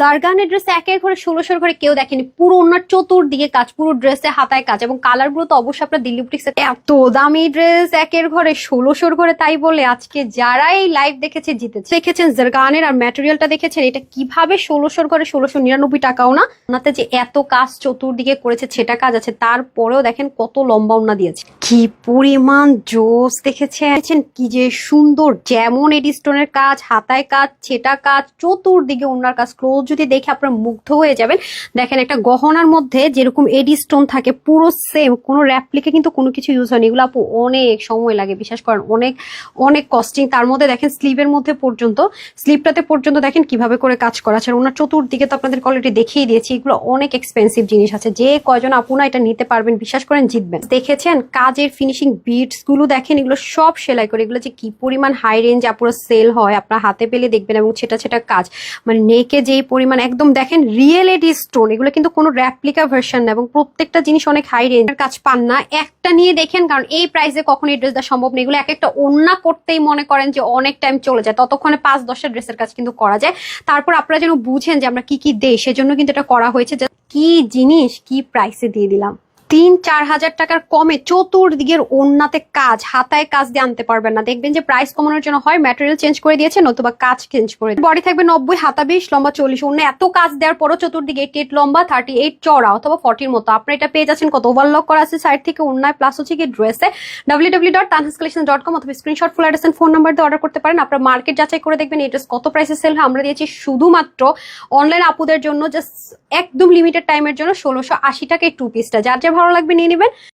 জারগানের dress একের ঘরে ষোলোশোর ঘরে কেউ দেখেনি। পুরো ওনার চতুর্দিকে কাজ, পুরো ড্রেসে হাতায় কাজ এবং কালারগুলো তো অবশ্যই আপনার দিল্লি বুটিক্স এত দামি ড্রেস একের ঘরে ষোলোশোর ঘরে তাই বলে আজকে যারা এই লাইভ দেখেছে জিতেছে। দেখেছেন জারগানের আর ম্যাটেরিয়ালটা দেখেছেন, এটা কীভাবে ষোলোশোর ঘরে ষোলোশো নিরানব্বই টাকাও না? ওনাতে যে এত কাজ চতুর্দিকে করেছে, সেটা কাজ আছে। তারপরেও দেখেন কত লম্বা ওনা দিয়েছে। কি পরিমাণ জোস দেখেছেন? কি যে সুন্দর, যেমন এডি স্টোনের কাজ, হাতায় কাজ, ছেটা কাজ, চতুর্দিকে ওনার কাজ। ক্লোজ যদি দেখে আপনার মুগ্ধ হয়ে যাবেন, দেখেন একটা গহনার মধ্যে যেরকম এডি স্টোন থাকে, পুরো সেম কোনো র্যাপ্লিকে কিন্তু কোনো কিছু ইউজ হয়নি। এগুলো আপু অনেক সময় লাগে, বিশ্বাস করেন, অনেক অনেক কস্টিং তার মধ্যে দেখেন স্লিভের মধ্যে পর্যন্ত স্লিভটাতে পর্যন্ত দেখেন কীভাবে করে কাজ করা আছে। ওনার চতুর্দিকে তো আপনাদের কোয়ালিটি দেখিয়ে দিয়েছি, এগুলো অনেক এক্সপেন্সিভ জিনিস আছে। যে কয়জন আপুনা এটা নিতে পারবেন, বিশ্বাস করেন জিতবেন। দেখেছেন কাজের ফিনিশিং বিটসগুলো দেখেন, এগুলো সব সেলাই করে, এগুলো যে কি পরিমাণ হাই রেঞ্জ আপুরো সেল হয়, আপনার হাতে পেলে দেখবেন এবং ছেটা ছেটা কাজ। মানে নেকে যেই পরিমাণ, একদম দেখেন রিয়েল এডি স্টোন এগুলো কিন্তু কোনো র্যাপ্লিকা ভার্সন না এবং প্রত্যেকটা জিনিস অনেক হাই রেঞ্জের কাজ পান না। একটা নিয়ে দেখেন, কারণ এই প্রাইসে কখনো এই ড্রেস দেওয়া সম্ভব না। এগুলো এক একটা ওন্না করতেই মনে করেন যে অনেক টাইম চলে যায়। ততক্ষণে পাঁচ দশটা ড্রেসের কাজ কিন্তু করা যায়। তারপর আপনারা যেন বুঝেন যে আমরা কি কি দেই, সেজন্য কিন্তু এটা করা হয়েছে। কি জিনিস, কি প্রাইসে দিয়ে দিলাম। তিন, চার হাজার টাকার কমে চতুর্দিকের ওন্নাতে কাজ, হাতায় কাজ দিয়ে আনতে পারবেন না। দেখবেন যে প্রাইস কমানোর জন্য হয় ম্যাটেরিয়াল চেঞ্জ করে দিয়েছে নতুবা কাজ চেঞ্জ করে বডি থাকবে নব্বই, হাতা বিশ, লম্বা চল্লিশ অন্য এত কাজ দেওয়ার পরও চতুর্দিকে এইট এইট লম্বা থার্টি এইট চড়া অথবা ফর্টির মতো। আপনি এটা পেয়ে যাচ্ছেন, কত ওভারলক করা আছে সাইড থেকে অন্যায় প্লাস হচ্ছে কি ড্রেসে W W dot Tanhas collection dot com অথবা screenshot full address phone number দিয়ে অর্ডার করতে পারেন। আপনার মার্কেট যাচাই করে দেখবেন এই ড্রেস কত প্রাইসে সেল আমরা দিয়েছি শুধুমাত্র অনলাইন আপুদের জন্য জাস্ট একদম লিমিটেড টাইমের জন্য ষোলোশো আশি টাকা এই টু। পিসটা যার যা ভালো লাগবে নিয়ে নেবেন।